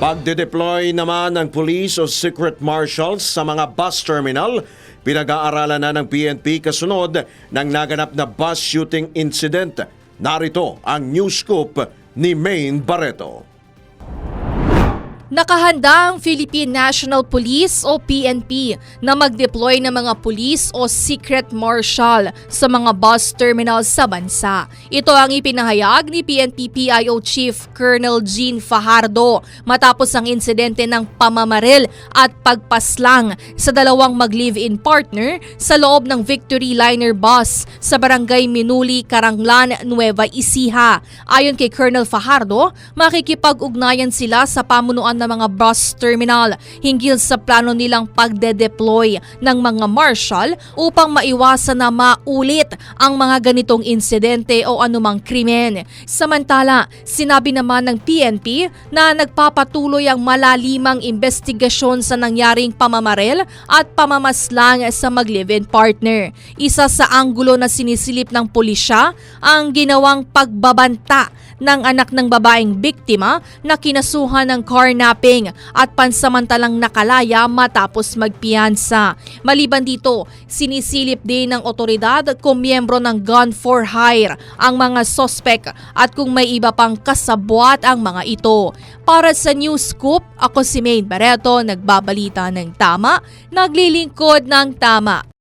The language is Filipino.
Pagde-deploy naman ng police o secret marshals sa mga bus terminal, pinag-aaralan na ng PNP kasunod ng naganap na bus shooting incident. Narito ang news scoop ni Maine Barreto. Nakahanda ang Philippine National Police o PNP na mag-deploy ng mga police o secret marshal sa mga bus terminals sa bansa. Ito ang ipinahayag ni PNP PIO Chief Colonel Jean Fajardo matapos ang insidente ng pamamaril at pagpaslang sa dalawang mag-live-in partner sa loob ng Victory Liner bus sa barangay Minuli, Karanglan, Nueva Ecija. Ayon kay Colonel Fajardo, makikipag-ugnayan sila sa pamunuan ng mga bus terminal hinggil sa plano nilang pagde-deploy ng mga marshal upang maiwasan na maulit ang mga ganitong insidente o anumang krimen. Samantala, sinabi naman ng PNP na nagpapatuloy ang malalimang investigasyon sa nangyaring pamamaril at pamamaslang sa mag-live-in partner. Isa sa anggulo na sinisilip ng pulisya ang ginawang pagbabanta ng anak ng babaeng biktima na kinasuhan ng carnapping at pansamantalang nakalaya matapos magpiyansa. Maliban dito, sinisilip din ng otoridad kung miyembro ng gun for hire ang mga sospek at kung may iba pang kasabwat ang mga ito. Para sa News Scoop, ako si Maine Barreto, nagbabalita ng tama, naglilingkod ng tama.